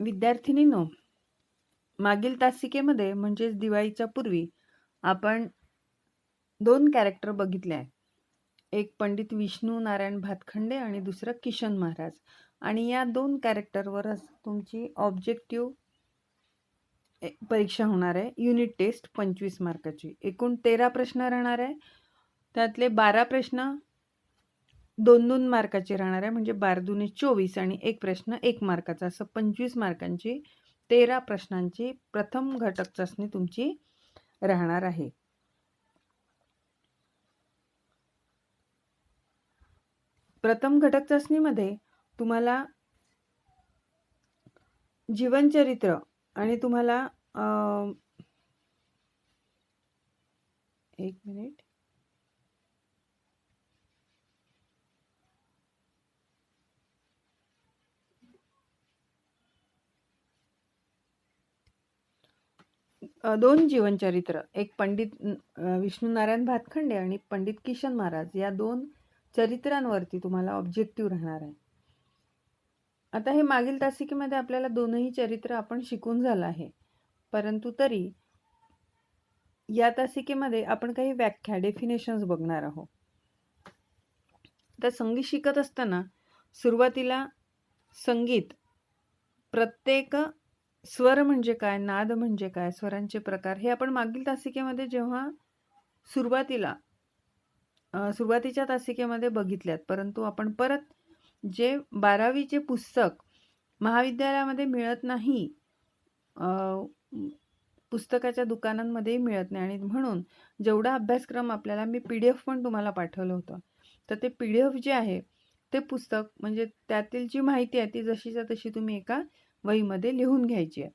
विद्यार्थिनींनो मागील तासिकेमध्ये म्हणजेच दिवाळीच्या पूर्वी आपण दोन कॅरेक्टर बघितले आहे एक पंडित विष्णू नारायण भातखंडे आणि दुसरं किशन महाराज. आणि या दोन कॅरेक्टरवरच तुमची ऑब्जेक्टिव्ह परीक्षा होणार आहे. युनिट टेस्ट पंचवीस मार्काची एकूण तेरा प्रश्न राहणार आहे. त्यातले बारा प्रश्न दोन दोन मार्काचे राहणार आहे. म्हणजे बार दुने चोवीस आणि एक प्रश्न एक मार्काचा. असं पंचवीस मार्कांची तेरा प्रश्नांची प्रथम घटक चाचणी तुमची राहणार आहे. प्रथम घटक चाचणीमध्ये तुम्हाला जीवनचरित्र आणि तुम्हाला एक मिनिट. दोन जीवनचरित्र एक पंडित विष्णू नारायण भातखंडे आणि पंडित किशन महाराज या दोन चरित्रांवरती तुम्हाला ऑब्जेक्टिव्ह राहणार आहे. आता हे मागील तासिकेमध्ये आपल्याला दोनही चरित्र आपण शिकून झालं आहे. परंतु तरी या तासिकेमध्ये आपण काही व्याख्या डेफिनेशन्स बघणार आहोत. तर संगीत शिकत असताना सुरुवातीला संगीत प्रत्येक स्वर म्हणजे काय नाद म्हणजे काय स्वरांचे प्रकार हे आपण मागील तासिकेमध्ये जेव्हा सुरुवातीला सुरुवातीच्या तासिकेमध्ये बघितल्यात परंतु आपण परत जे बारावीचे पुस्तक महाविद्यालयामध्ये मिळत नाही पुस्तकाच्या दुकानांमध्ये मिळत नाही आणि म्हणून जेवढा अभ्यासक्रम आपल्याला मी पी डी एफ पण तुम्हाला पाठवलं होतं. तर ते पी डी एफ जे आहे ते पुस्तक म्हणजे त्यातील जी माहिती आहे ती जशीच्या तशी तुम्ही एका वहीमध्ये लिहून घ्यायची आहे.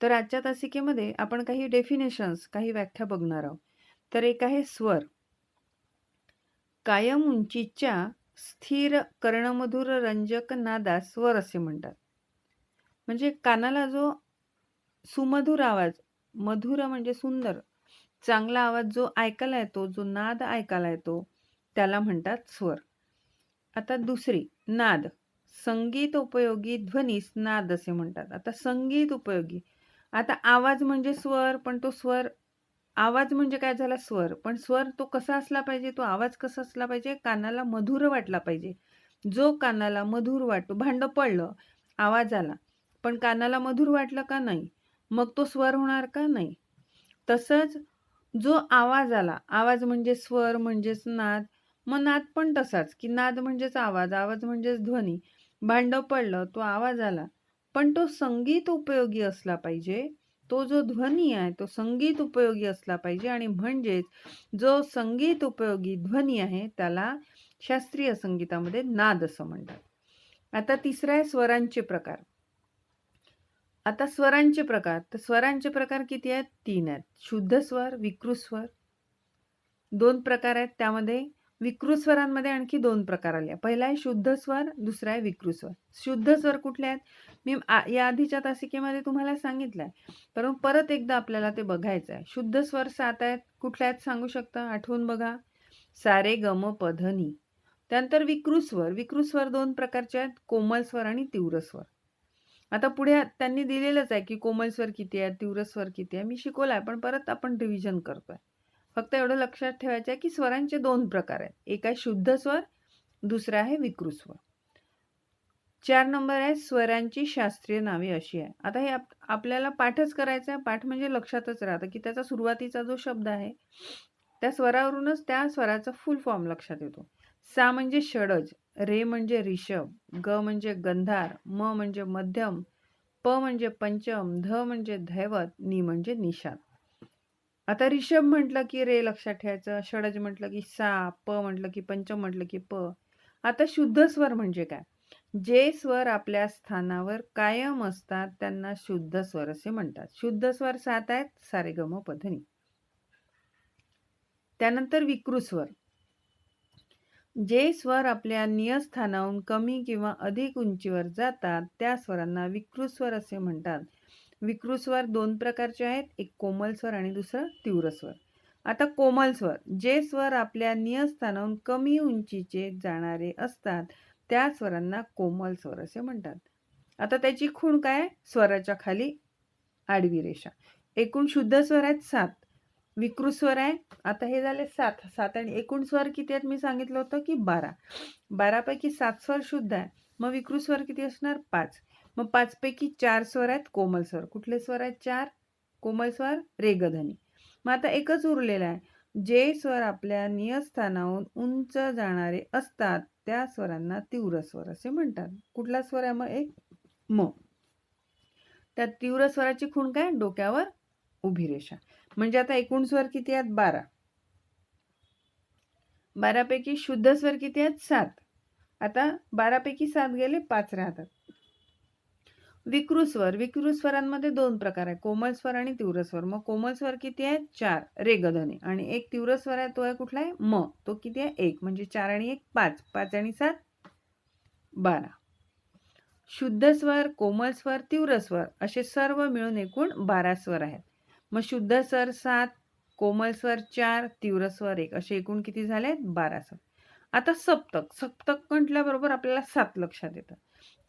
तर आजच्या तासिकेमध्ये आपण काही डेफिनेशन्स काही व्याख्या बघणार आहोत. तर एक आहे स्वर. कायम उंचीच्या स्थिर कर्णमधुर रंजक नादा स्वर असे म्हणतात. म्हणजे कानाला जो सुमधुर आवाज मधुर म्हणजे सुंदर चांगला आवाज जो ऐकायला येतो जो नाद ऐकायला येतो त्याला म्हणतात स्वर. आता दुसरी नाद. संगीत उपयोगी ध्वनीस नाद असे म्हणतात. आता संगीत उपयोगी. आता आवाज म्हणजे स्वर पण तो स्वर आवाज म्हणजे काय झाला? स्वर. पण स्वर तो कसा असला पाहिजे? तो आवाज कसा असला पाहिजे? कानाला मधुर वाटला पाहिजे. जो कानाला मधुर वाटतो भांडं पडलं आवाज आला पण कानाला मधुर वाटलं का नाही? मग तो स्वर होणार का नाही? तसंच जो आवाज आला आवाज म्हणजे स्वर म्हणजेच नाद मग नाद पण तसाच की नाद म्हणजेच आवाज आवाज म्हणजेच ध्वनी. भांडं पडलं तो आवाज आला. पण तो संगीत उपयोगी असला पाहिजे. तो जो ध्वनी आहे तो संगीत उपयोगी असला पाहिजे. आणि म्हणजेच जो संगीत उपयोगी ध्वनी आहे त्याला शास्त्रीय संगीतामध्ये नाद असं म्हणतात. आता तिसरा आहे स्वरांचे प्रकार. आता स्वरांचे प्रकार. तर स्वरांचे प्रकार किती आहेत? तीन आहेत. शुद्ध स्वर विकृत स्वर. दोन प्रकार आहेत त्यामध्ये. विकृत स्वरांमध्ये आणखी दोन प्रकार आले. पहिला आहे शुद्ध स्वर दुसरा आहे विकृत स्वर. शुद्ध स्वर कुठले आहेत? मी या आधीच्या तासिकेमध्ये तुम्हाला सांगितलं आहे. परंतु परत एकदा आपल्याला ते बघायचं आहे. शुद्ध स्वर सात आहेत. कुठल्या आहेत सांगू शकता? आठवून बघा. सारे गम पधनी. त्यानंतर विकृत स्वर. विकृत स्वर दोन प्रकारचे आहेत. कोमल स्वर आणि तीव्र स्वर. आता पुढे त्यांनी दिलेलंच आहे की कोमल स्वर किती आहे तीव्र स्वर किती आहे. मी शिकवला आहे पण परत आपण रिव्हिजन करतोय. फक्त एवढं लक्षात ठेवायचं आहे की स्वरांचे दोन प्रकार आहेत. एक आहे शुद्ध स्वर दुसरा आहे विकृत स्वर. चार नंबर आहे स्वरांची शास्त्रीय नावे अशी आहे. आता हे आप आपल्याला पाठच करायचं आहे. पाठ म्हणजे लक्षातच राहतं की त्याचा सुरुवातीचा जो शब्द आहे त्या स्वरावरूनच त्या स्वराचा फुल फॉर्म लक्षात येतो. सा म्हणजे षडज रे म्हणजे रिषभ ग म्हणजे गंधार म म्हणजे मध्यम प म्हणजे पंचम ध म्हणजे धैवत नि म्हणजे निषाद. आता रिषभ म्हटलं की रे लक्षात ठेवायचं षडज म्हटलं की सा प म्हटलं की पंचम म्हटलं की प. आता शुद्ध स्वर म्हणजे काय? जे स्वर आपल्या स्थानावर कायम असतात त्यांना शुद्ध स्वर असे म्हणतात. शुद्ध स्वर सात आहेत सारेगम पधनी. त्यानंतर विकृत स्वर. जे स्वर आपल्या नियस्थानाहून कमी किंवा अधिक उंचीवर जातात त्या स्वरांना विकृत स्वर असे म्हणतात. विकृत स्वर दोन प्रकारचे आहेत. एक कोमल स्वर आणि दुसरं तीव्र स्वर. आता कोमल स्वर जे स्वर आपल्या नियस्थानाहून कमी उंचीचे जाणारे असतात त्या स्वरांना कोमल स्वर असे म्हणतात. आता त्याची खूण काय? स्वराच्या खाली आडवी रेषा. एकूण शुद्ध स्वर आहेत सात. विकृत स्वर आहे. आता हे झाले सात. सात आणि एकूण स्वर किती आहेत? मी सांगितलं होतं की बारा. बारापैकी सात स्वर शुद्ध आहे मग विकृत स्वर किती असणार? पाच. मग पाचपैकी चार स्वर आहेत कोमल स्वर. कुठले स्वर आहेत चार? कोमल स्वर रेगधनी मग आता एकच उरलेला आहे. जे स्वर आपल्या नियस्थानाहून उंच जाणारे असतात त्या स्वरांना तीव्र स्वर असे म्हणतात. कुठला स्वर आहे मग एक? म. त्या तीव्र स्वराची खूण काय? डोक्यावर उभी रेषा. म्हणजे आता एकूण स्वर किती आहेत? बारा. बारापैकी शुद्ध स्वर किती आहेत? सात. आता बारापैकी सात गेले पाच राहतात. विकृत स्वर विकृत स्वरांमध्ये दोन प्रकार आहे कोमल स्वर आणि तीव्र स्वर मग कोमल स्वर किती आहे? चार. रेगधने. आणि एक तीव्र स्वर आहे तो आहे कुठला आहे? म. तो किती आहे? एक. म्हणजे चार आणि एक पाच. पाच आणि सात बारा. शुद्ध स्वर कोमल स्वर तीव्र स्वर असे सर्व मिळून एकूण बारा स्वर आहेत. मग शुद्ध स्वर सात कोमल स्वर चार तीव्र स्वर एक असे एकूण किती झाले आहेत? बारा स्वर. आता सप्तक. सप्तक म्हटल्याबरोबर आपल्याला सात लक्षात येतं.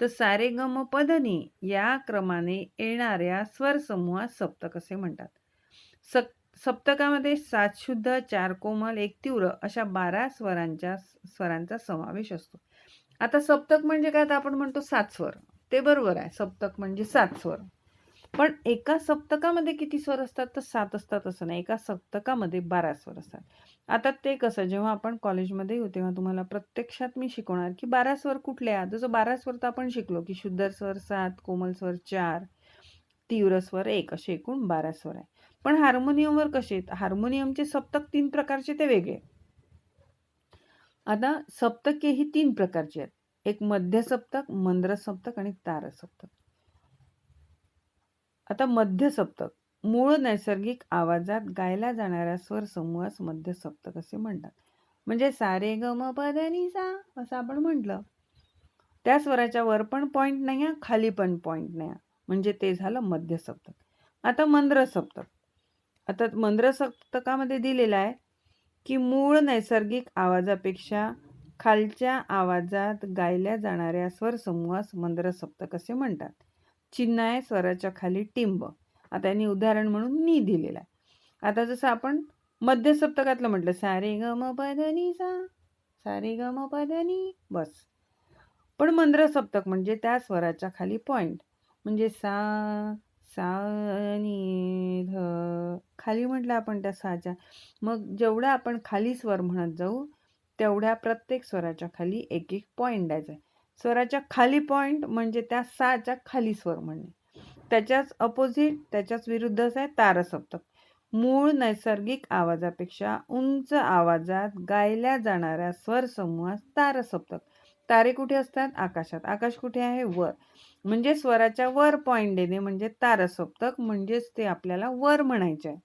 तर सारे गम पदनी या क्रमाने येणाऱ्या स्वर समूहात सप्तक असे म्हणतात? सप सप्तकामध्ये सात शुद्ध चार कोमल एक तीव्र अशा बारा स्वरांच्या स्वरांचा समावेश असतो. आता सप्तक म्हणजे काय? तर आपण म्हणतो सात स्वर. ते बरोबर आहे. सप्तक म्हणजे सात स्वर. पण एका सप्तकामध्ये किती स्वर असतात? तर सात असतात असं नाही. एका सप्तकामध्ये बारा स्वर असतात. आता ते कसं जेव्हा आपण कॉलेजमध्ये येऊ तेव्हा तुम्हाला प्रत्यक्षात मी शिकवणार की बारा स्वर कुठले आहेत? जसं बारा स्वर तर आपण शिकलो की शुद्ध स्वर सात कोमल स्वर चार तीव्र स्वर एक असे एकूण बारा स्वर आहे पण हार्मोनियमवर कसे आहेत? हार्मोनियमचे सप्तक तीन प्रकारचे ते वेगळे आता सप्तके ही तीन प्रकारची आहेत. एक मध्य सप्तक मंद्र सप्तक आणि तार सप्तक आता मध्य सप्तक मूळ नैसर्गिक आवाजात गायला जाणाऱ्या स्वर समूहास मध्य सप्तक असे म्हणतात? म्हणजे सारे ग म प सा असं आपण म्हटलं. त्या स्वराच्या वर पण पॉईंट नाही आहे खाली पण पॉईंट नाही म्हणजे ते झालं मध्य सप्तक आता मंद्र सप्तक आता मंद्र सप्तकामध्ये दिलेलं आहे की मूळ नैसर्गिक आवाजापेक्षा खालच्या आवाजात गायल्या जाणाऱ्या स्वर समूहास मंद्र सप्तक असे म्हणतात? चिन्ह आहे स्वराच्या खाली टिंब. आता यांनी उदाहरण म्हणून नी दिलेला आहे. आता जसं आपण मध्य सप्तकातलं म्हटलं सारे ग म पधनी सा सारे ग म पधनी बस. पण मंद्र सप्तक म्हणजे त्या स्वराच्या खाली पॉइंट म्हणजे सा सा ध खाली म्हटलं आपण त्या साच्या. मग जेवढा आपण खाली स्वर म्हणत जाऊ तेवढ्या प्रत्येक स्वराच्या खाली एक एक पॉईंट द्यायचा आहे. स्वराच्या खाली पॉईंट म्हणजे त्या साच्या खाली स्वर म्हणणे. त्याच्याच अपोजिट त्याच्याच विरुद्धच आहे तारसप्तक. मूळ नैसर्गिक आवाजापेक्षा उंच आवाजात गायल्या जाणाऱ्या स्वर समूहात तारसप्तक. तारे कुठे असतात? आकाशात. आकाश कुठे आहे? वर. म्हणजे स्वराच्या वर पॉइंट देणे म्हणजे तारसप्तक म्हणजेच ते आपल्याला वर म्हणायचे आहे.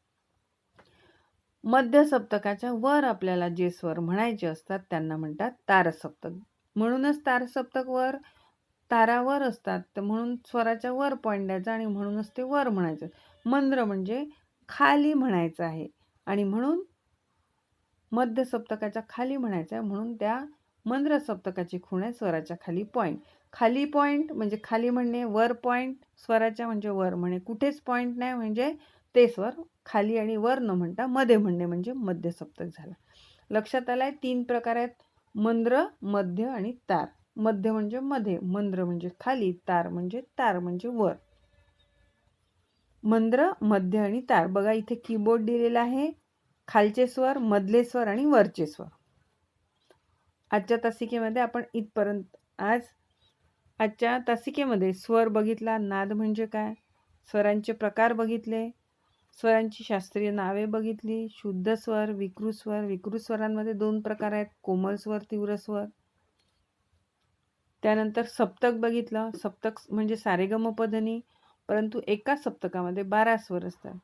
मध्य सप्तकाच्या वर आपल्याला जे स्वर म्हणायचे असतात त्यांना म्हणतात तारसप्तक. म्हणूनच तारसप्तक वर तारावर असतात. तर म्हणून स्वराच्या वर पॉईंट द्यायचा आणि म्हणूनच ते वर म्हणायचं. मंद्र म्हणजे खाली म्हणायचं आहे. आणि म्हणून मध्य सप्तकाच्या खाली म्हणायचं आहे. म्हणून त्या मंद्र सप्तकाची खूण आहे स्वराच्या खाली पॉईंट खाली पॉईंट म्हणजे खाली म्हणणे वर पॉईंट स्वराच्या म्हणजे वर म्हणे. कुठेच पॉईंट नाही म्हणजे ते स्वर खाली आणि वर न म्हणता मध्ये म्हणणे म्हणजे मध्य सप्तक झालं. लक्षात आलं आहे तीन प्रकार आहेत. मंद्र मध्य आणि तार. मध्य म्हणजे मध्ये मंद्र म्हणजे खाली तार म्हणजे तार म्हणजे वर. मंद्र मध्य आणि तार. बघा इथे कीबोर्ड दिलेला आहे. खालचे स्वर मधले स्वर आणि वरचे स्वर. आजच्या तासिकेमध्ये आपण इथपर्यंत आज आजच्या तासिकेमध्ये स्वर बघितला नाद म्हणजे काय? स्वरांचे प्रकार बघितले स्वरांची शास्त्रीय नावे बघितली शुद्ध स्वर विकृत स्वर. विकृत स्वरांमध्ये दोन प्रकार आहेत कोमल स्वर तीव्र स्वर. त्यानंतर सप्तक बघितलं. सप्तक म्हणजे सारेगमपधनी परंतु एका सप्तकामध्ये बारा स्वर असतात.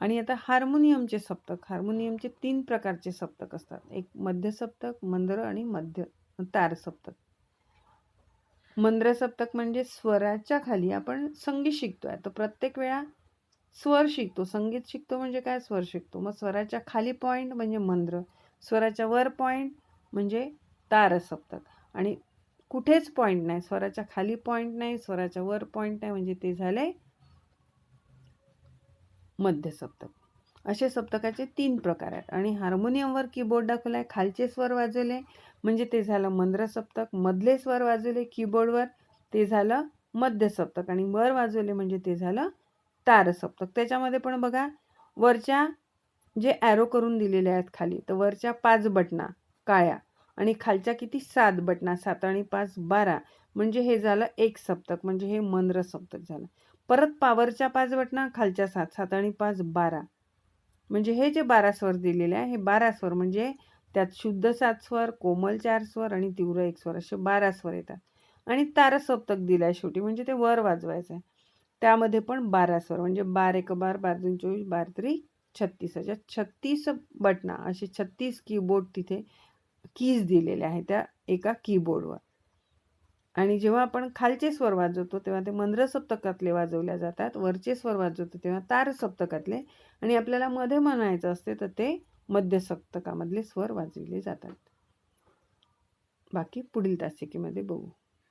आणि आता हार्मोनियमचे सप्तक. हार्मोनियमचे तीन प्रकारचे सप्तक असतात. एक मध्य सप्तक मंद्र आणि मध्य तार सप्तक. मंद्र सप्तक म्हणजे स्वराच्या खाली आपण संगीत शिकतोय. तर प्रत्येक वेळा स्वर शिकतो. संगीत शिकतो म्हणजे काय? स्वर शिकतो. मग स्वराच्या खाली पॉईंट म्हणजे मंद्र. स्वराच्या वर पॉईंट म्हणजे तार सप्तक. आणि कुठेच पॉईंट नाही. स्वराच्या खाली पॉईंट नाही स्वराच्या वर पॉईंट नाही. म्हणजे ते झाले मध्य सप्तक. असे सप्तकाचे तीन प्रकार आहेत. आणि हार्मोनियमवर कीबोर्ड दाखवलाय खालचे स्वर वाजवले म्हणजे ते झालं मंद्र सप्तक. मधले स्वर वाजवले कीबोर्डवर ते झालं मध्य सप्तक. आणि वर वाजवले म्हणजे ते झालं तार सप्तक. त्याच्यामध्ये पण बघा वरच्या जे ॲरो करून दिलेले आहेत खाली तर वरच्या पाच बटना काळ्या आणि खालच्या किती? सात बटना सात आणि पाच बारा. म्हणजे हे झालं एक सप्तक म्हणजे हे मंद्र सप्तक झालं. परत पावरच्या पाच बटना खालच्या सात सात आणि पाच बारा. म्हणजे हे जे बारा स्वर दिलेले आहे हे बारा स्वर म्हणजे त्यात शुद्ध सात स्वर कोमल चार स्वर आणि तीव्र एक स्वर असे बारा स्वर येतात. आणि तारसप्तक दिलाय शेवटी म्हणजे ते वर वाजवायचं आहे. त्यामध्ये पण बारा स्वर म्हणजे बार एक बार बार दोन चोवीस बार तरी छत्तीस. अशा छत्तीस बटना असे छत्तीस कीबोर्ड तिथे कीज दिलेल्या आहेत त्या एका कीबोर्डवर आणि जेव्हा आपण खालचे स्वर वाजवतो तेव्हा ते मंद्र सप्तकातले वाजवल्या जातात वरचे स्वर वाजवतो तेव्हा तार सप्तकातले. आणि आपल्याला मध्ये म्हणायचं असते तर ते मध्य सप्तकामधले स्वर वाजविले जातात. बाकी पुढील तासिकेमध्ये बघू.